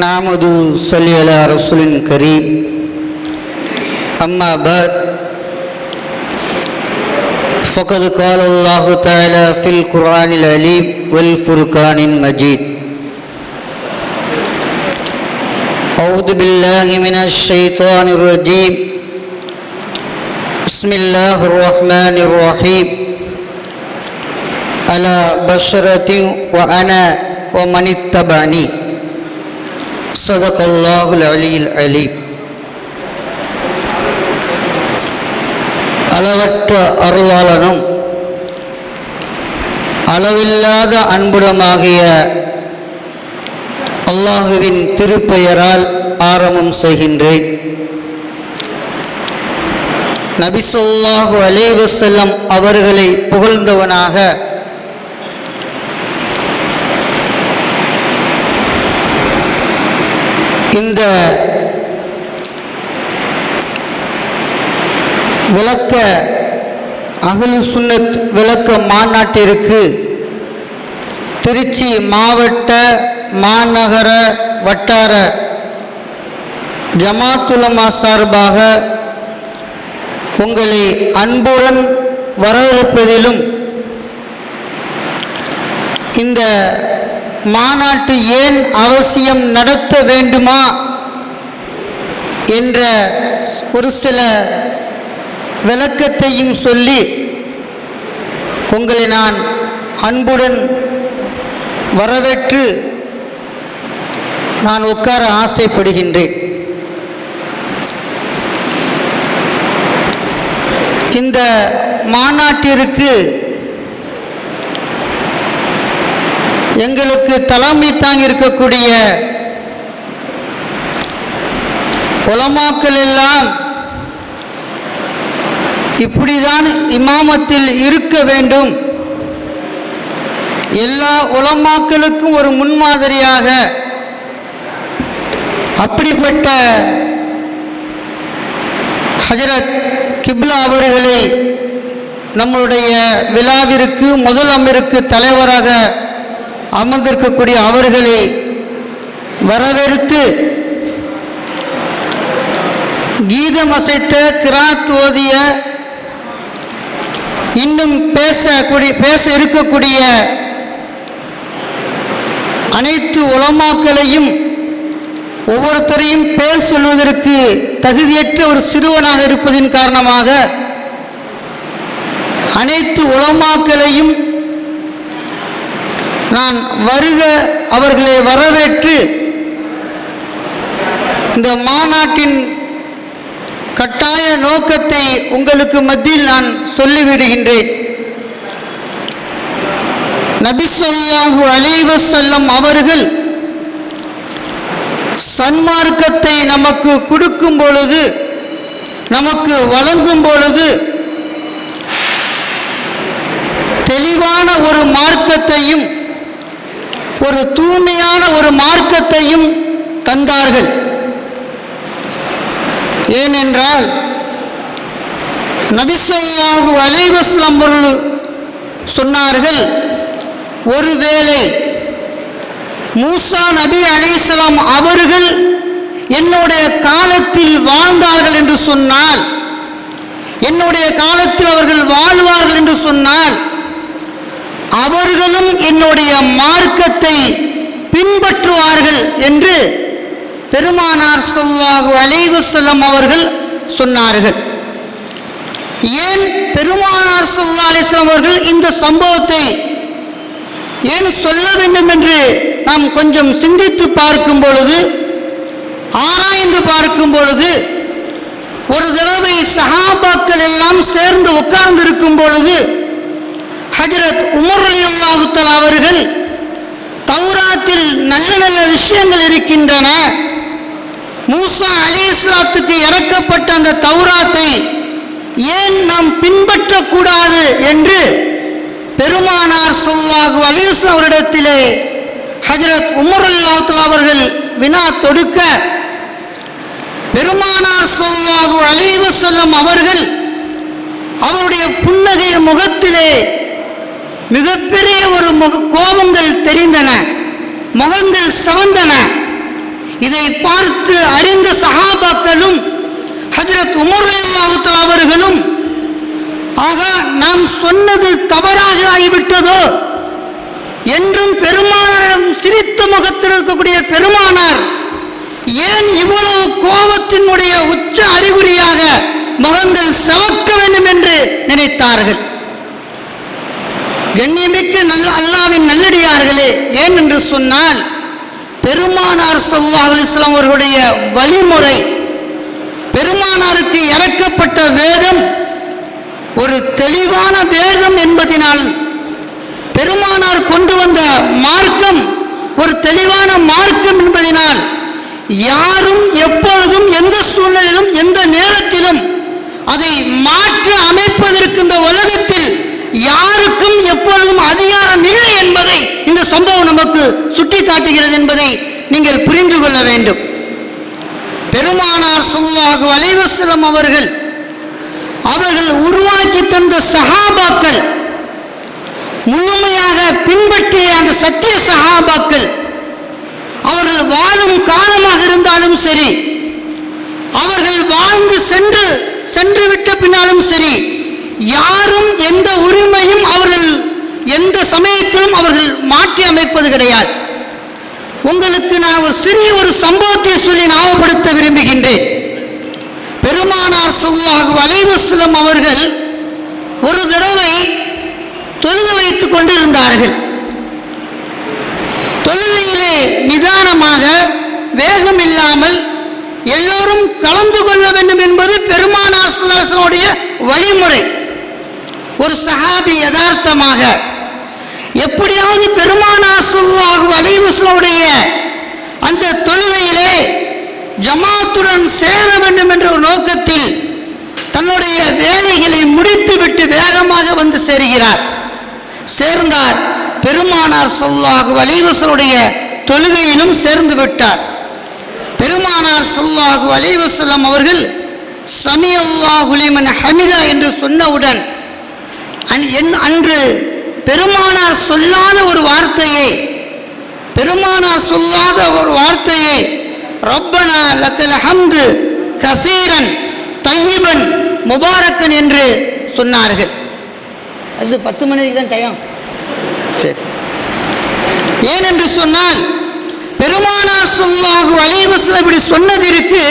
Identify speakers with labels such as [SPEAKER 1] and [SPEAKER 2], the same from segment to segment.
[SPEAKER 1] نعمد صلي على رسول كريم أما بعد فقد قال الله تعالى في القرآن العليم والفرقان المجيد أعوذ بالله من الشيطان الرجيم بسم الله الرحمن الرحيم على بشرة وأنا ومن اتبعني صدق الله العلي العليم அளவற்ற அருளாளனும் அளவில்லாத அன்புடமாகிய அல்லாஹுவின் திருப்பெயரால் ஆரம்பம் செய்கின்றேன் நபிசல்லாஹு அலைவசல்லம் அவர்களை புகழ்ந்தவனாக இந்த விளக்க அகில் சுன்னத் விளக்க மாநாட்டிற்கு திருச்சி மாவட்ட மாநகர வட்டார ஜமாத்துலமா சார்பாக உங்களை அன்புடன் வரவேற்பதிலும் இந்த மாநாட்டு ஏன் அவசியம் நடத்த வேண்டுமா? என்ற ஒரு சில விளக்கத்தையும் சொல்லி உங்களை நான் அன்புடன் வரவேற்று நான் உட்கார ஆசைப்படுகின்றேன். இந்த மாநாட்டிற்கு எங்களுக்கு தலைமை தாங்கி இருக்கக்கூடிய உலமாக்கள் எல்லாம் இப்படிதான் இமாமத்தில் இருக்க வேண்டும். எல்லா உலமாக்களுக்கும் ஒரு முன்மாதிரியாக அப்படிப்பட்ட ஹஜரத் கிப்லா அவர்களை நம்மளுடைய விழாவிற்கு முதல் அமருக்கு தலைவராக அமர்ந்திருக்கக்கூடிய அவர்களை வரவேற்று கீதம் அசைத்த கிராத் ஓதிய இன்னும் பேசக்கூடிய பேச இருக்கக்கூடிய அனைத்து உலமாக்களையும் ஒவ்வொருத்தரையும் பேர் சொல்வதற்கு தகுதியற்ற ஒரு சிறுவனாக இருப்பதின் காரணமாக அனைத்து உலமாக்களையும் நான் வருக அவர்களை வரவேற்று. இந்த மாநாட்டின் கட்டாய நோக்கத்தை உங்களுக்கு மத்தியில் நான் சொல்லிவிடுகின்றேன். நபிசொல்லாஹு அலைவ செல்லம் அவர்கள் சன்மார்க்கத்தை நமக்கு கொடுக்கும் பொழுது நமக்கு வழங்கும் பொழுது தெளிவான ஒரு மார்க்கத்தையும் ஒரு தூய்மையான ஒரு மார்க்கத்தையும் தந்தார்கள். ஏனென்றால் நபிசல்லாஹு அலைவாஸ்லாம் சொன்னார்கள் ஒருவேளை மூசா நபி அலைசலாம் அவர்கள் என்னுடைய காலத்தில் வாழ்ந்தார்கள் என்று சொன்னால் என்னுடைய காலத்தில் அவர்கள் வாழ்வார்கள் என்று சொன்னால் அவர்களும் என்னுடைய மார்க்கத்தை பின்பற்றுவார்கள் என்று பெருமானார் சொல்லாஹு அலைவசல்லம் அவர்கள் சொன்னார்கள். ஏன் பெருமானார் சொல்லா அலிஸ்லாம் அவர்கள் இந்த சம்பவத்தை ஏன் சொல்ல வேண்டும் என்று நாம் கொஞ்சம் சிந்தித்து பார்க்கும் பொழுது ஆராய்ந்து பார்க்கும் பொழுது ஒரு தடவை சஹாபாக்கள் எல்லாம் சேர்ந்து உட்கார்ந்து இருக்கும் பொழுது ஹஜரத் உமர் அலி அல்லாஹுத்தல் அவர்கள் தௌராத்தில் நல்ல நல்ல விஷயங்கள் இருக்கின்றன. மூசா அலிஸ்லாத்துக்கு இறக்கப்பட்ட அந்த தௌராத்தை ஏன் நாம் பின்பற்றக்கூடாது என்று பெருமானார் சொல்லாகு அலிஸ்லாம் அவரிடத்திலே ஹஜரத் உமர் அல்லாத்துல் அவர்கள் வினா தொடுக்க பெருமானார் சொல்லாகு அலிவசல்லம் அவர்கள் அவருடைய புன்னகைய முகத்திலே மிகப்பெரிய ஒரு முக கோபங்கள் தெரிந்தன. முகங்கள் சவந்தன. இதை பார்த்து அறிந்த சகாபாக்களும் ஹஜரத் உமர் அவர்களும் ஆக நாம் சொன்னது தவறாக ஆகிவிட்டதோ? என்றும் பெருமானாரிடம் சிரித்த முகத்தில் இருக்கக்கூடிய பெருமானார் ஏன் இவ்வளவு கோபத்தினுடைய உச்ச அறிகுறியாக முகங்கள் சவக்க வேண்டும் என்று நினைத்தார்கள்? கண்ணியமிக்க நல்ல அல்லாவின் நல்லடியார்களே ஏன் என்று சொன்னால் பெருமானார் சொல்லா அலைஹி அவர்களுடைய வழிமுறை பெருமானாருக்கு இறக்கப்பட்ட வேதம் ஒரு தெளிவான வேதம் என்பதினால் பெருமானார் கொண்டு வந்த மார்க்கம் ஒரு தெளிவான மார்க்கம் என்பதினால் யாரும் எப்பொழுதும் எந்த சூழ்நிலையிலும் எந்த நேரத்திலும் அதை மாற்ற அமைப்பதற்கு இந்த உலகத்தில் யாருக்கும் எப்பொழுதும் அதிகாரம் இல்லை என்பதை இந்த சம்பவம் நமக்கு சுட்டி காட்டுகிறது என்பதை நீங்கள் புரிந்து கொள்ள வேண்டும். பெருமானார் சொல்லாக வலைவசலம் அவர்கள் அவர்கள் உருவாக்கி தந்த சகாபாக்கள் முழுமையாக பின்பற்றிய அந்த சத்திய சகாபாக்கள் அவர்கள் வாழும் காலமாக இருந்தாலும் சரி அவர்கள் வாழ்ந்து சென்று சென்று விட்ட பின்னாலும் சரி யாரும் எந்த உரிமையும் அவர்கள் எந்த சமயத்திலும் அவர்கள் மாற்றி அமைப்பது கிடையாது. உங்களுக்கு நான் ஒரு சிறிய ஒரு சம்பவத்தை சொல்லி ஞாபகப்படுத்த விரும்புகின்றேன். பெருமானார் சொல்லாக வலைவசலம் அவர்கள் ஒரு தடவை தொழுக வைத்துக் கொண்டிருந்தார்கள். தொழுகையிலே நிதானமாக வேகம் இல்லாமல் எல்லோரும் கலந்து கொள்ள வேண்டும் என்பது பெருமானார் சொல்லாசனுடைய வழிமுறை. ஒரு சஹாபி யதார்த்தமாக எப்படியாவது பெருமானார் சொல்லாகும் அலைவசனுடைய அந்த தொழுகையிலே ஜமாத்துடன் சேர வேண்டும் என்ற ஒரு நோக்கத்தில் தன்னுடைய வேலைகளை முடித்துவிட்டு வேகமாக வந்து சேருகிறார். சேர்ந்தார். பெருமானார் சொல்லாகு வலைவசலுடைய தொழுகையிலும் சேர்ந்து விட்டார். பெருமானார் சொல்லாகு அலைவசலம் அவர்கள் சமியல்லாஹுலிமன் ஹமிதா என்று சொன்னவுடன் என்- அன்று பெருமானார் சொல்லாத ஒரு வார்த்தையை பெருமானார் சொல்லாத ஒரு வார்த்தையை ரப்பனா லக்கல் ஹம்து கசீரன் தையிபன் முபாரக்கன் என்று சொன்னார்கள். அது பத்து மணிக்கு தான் டைம். சரி. ஏனென்று சொன்னால் பெருமானார் சொல்லாஹு அலைவசம் இப்படி சொன்னதற்கு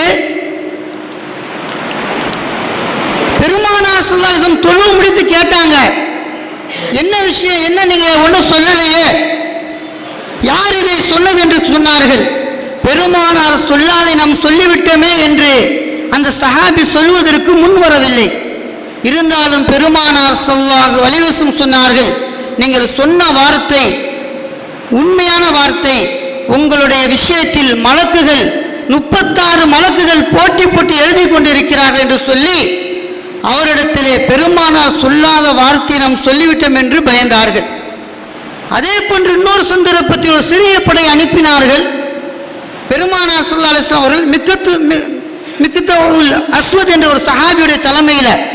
[SPEAKER 1] பெருமானார் சொல்லாஹம் தொழுவு முடித்து கேட்டாங்க. என்ன விஷயம்? என்ன நீங்க ஒன்றும் சொல்லலையே? யார் இதை சொன்னது என்று சொன்னார்கள்? பெருமானார் சொல்லாதை நாம் சொல்லிவிட்டோமே என்று அந்த சஹாபி சொல்வதற்கு முன் வரவில்லை. இருந்தாலும் பெருமானார் சொல்லாக வலிவசம் சொன்னார்கள் நீங்கள் சொன்ன வார்த்தை உண்மையான வார்த்தை உங்களுடைய விஷயத்தில் மலக்குகள் முப்பத்தாறு மலக்குகள் போட்டி போட்டு எழுதி கொண்டிருக்கிறார்கள் என்று சொல்லி அவரிடத்திலே பெருமானார் சொல்லாத வார்த்தையை நாம் சொல்லிவிட்டோம் என்று பயந்தார்கள். அதே போன்று இன்னொரு சந்தர்ப்பத்தில் ஒரு சிறிய படை அனுப்பினார்கள். பெருமானார் சொல்லா அலிஸ்லாம் அவர்கள் மிக்கத்து மி- மிக்கத்த அஸ்வத் என்ற ஒரு சஹாபியுடைய தலைமையில்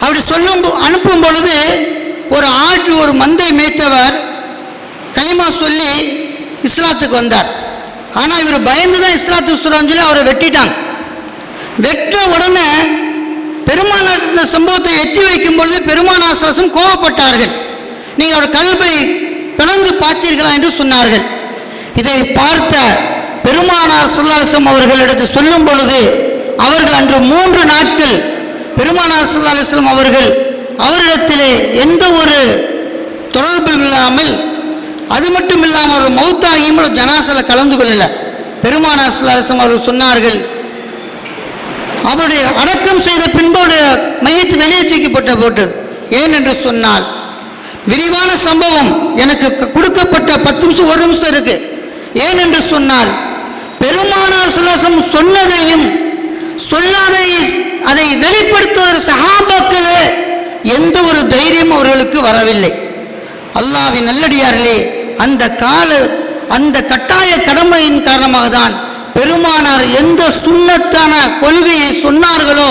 [SPEAKER 1] அப்படி சொல்லும் அனுப்பும் பொழுது ஒரு ஆட்டு ஒரு மந்தை மேய்த்தவர் கைமா சொல்லி இஸ்லாத்துக்கு வந்தார். ஆனால் இவர் பயந்து தான் இஸ்லாத்துக்கு சொல்கிறான்னு சொல்லி அவரை வெட்டிட்டாங்க. வெட்ட உடனே பெருமானார் இந்த சம்பவத்தை எத்தி வைக்கும் பொழுது பெருமானாசரசும் கோபப்பட்டார்கள் நீங்கள் அவர் கல்வை பிளந்து பார்த்தீர்களா என்று சொன்னார்கள். இதை பார்த்த பெருமானார் சுல்லாசம் அவர்களிடத்து சொல்லும் பொழுது அவர்கள் அன்று மூன்று நாட்கள் பெருமானார் சுல்லாஸ்லம் அவர்கள் அவரிடத்திலே எந்த ஒரு தொடர்பும் இல்லாமல் அது மட்டும் இல்லாமல் ஒரு மௌத்தாகியும் ஜனாசில் கலந்து கொள்ளல. பெருமானார் சுல்லாசம் அவர்கள் சொன்னார்கள் அவருடைய அடக்கம் செய்த பின்பு அவருடைய மையத்து வெளியே தூக்கிப்பட்ட போட்டு ஏன் என்று சொன்னால் விரிவான சம்பவம் எனக்கு கொடுக்கப்பட்ட பத்து நிமிஷம் ஒரு நிமிஷம் இருக்கு. ஏன் என்று சொன்னால் பெருமானார் சுல்லாசம் சொன்னதையும் சொல்லாதை அதை வெளிப்படுத்துவதற்கு சகாபாக்களே எந்த ஒரு தைரியம் அவர்களுக்கு வரவில்லை. அல்லாஹ்வின் நல்லடியார்களே அந்த கால அந்த கட்டாய கடமையின் காரணமாக தான் பெருமானார் எந்த சுண்ணத்தான கொள்கையை சொன்னார்களோ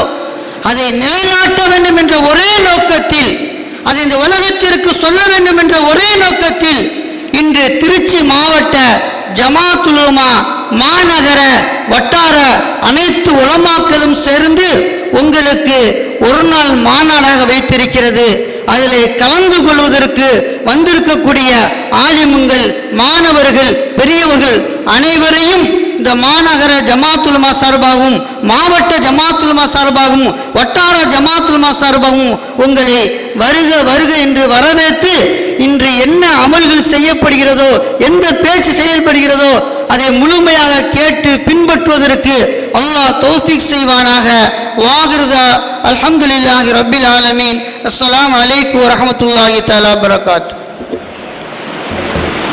[SPEAKER 1] அதை நிலைநாட்ட வேண்டும் என்ற ஒரே நோக்கத்தில் அதை இந்த உலகத்திற்கு சொல்ல வேண்டும் என்ற ஒரே நோக்கத்தில் இன்று திருச்சி மாவட்ட ஜமாத்துலுமா மாநகர வட்டார அனைத்து உலமாக்களும் சேர்ந்து உங்களுக்கு ஒரு நாள் மாநாடாக வைத்திருக்கிறது. அதில் கலந்து கொள்வதற்கு வந்திருக்கக்கூடிய ஆலிமுங்கள் மாணவர்கள் பெரியவர்கள் அனைவரையும் இந்த மாநகர ஜமாத்துல்மா சார்பாகவும் மாவட்ட ஜமாத்துல்மா சார்பாகவும் வட்டார ஜமாத்துல்மா சார்பாகவும் உங்களை வருக வருக என்று வரவேற்று இன்று என்ன அமல்கள் செய்யப்படுகிறதோ எந்த பேச்சு செயல்படுகிறதோ அதை முழுமையாக கேட்டு பின்பற்றுவதற்கு அல்லாஹ் தௌஃபீக் செய்வானாக. வாகிருதா அலமதுல்லாஹி ரபில் ஆலமீன். அஸ்லாம் அலைக்கு வரமத்துல்லாஹி தலா பரகாத்து